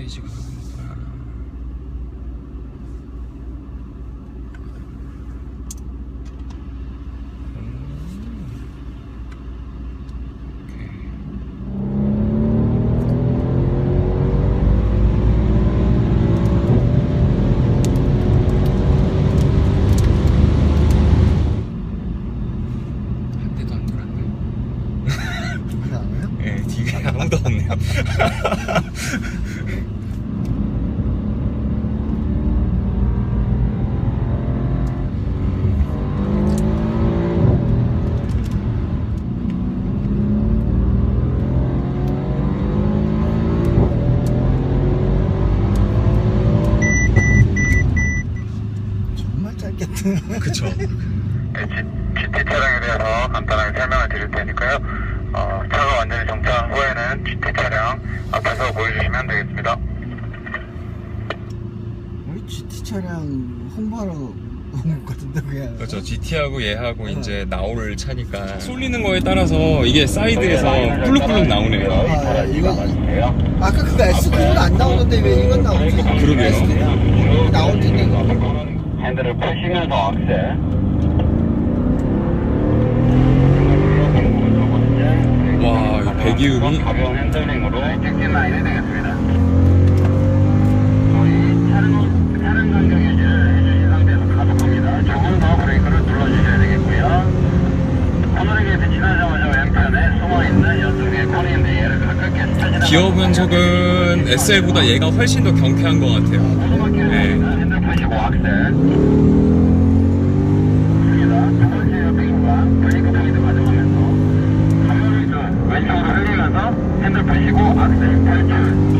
웨스트 게이지가 나오는구나. 음. 안 돌았네. 그게 아니에요? 예, 뒤에 아무도 없네요. 정말 짧겠네. 그쵸. 네, G, GT 차량에 대해서 간단하게 설명을 드릴 테니까요. 어, 차가 완전히 정차한 후에는 GT 차량 앞에서 보여주시면 되겠습니다. 우리 GT 차량 홍보하러 온것 같은데 그냥. 그렇죠. GT하고 얘하고 이제 나올 차니까 쏠리는 거에 따라서 이게 사이드에서 꿀룩꿀룩 나오네요. 아, 이거 아까 그거 S9는 안 나오는데 왜 이건 나오지? 그러게요. S9 나올 텐데. 핸들을 푸시면서 악셀. 와, 이 배기음이 가벼운 핸들링으로 직진 라인이 되겠습니다. 저희 차량, 차량 간격 유지를 해주신 상태에서 가속합니다. 조금 더 브레이크를 눌러주셔야 되겠고요. 터널에 게 지나자마자 왼편에 숨어있는 연중의 코너인데 얘를 가깝게 스쳐지나 기어 변속은 SL보다 얘가 훨씬 더 경쾌한 것 같아요. 네. 핸들 푸시고 악셀. 카메라를 왼쪽으로 흘리면서 핸들 푸시고 악셀 탈출.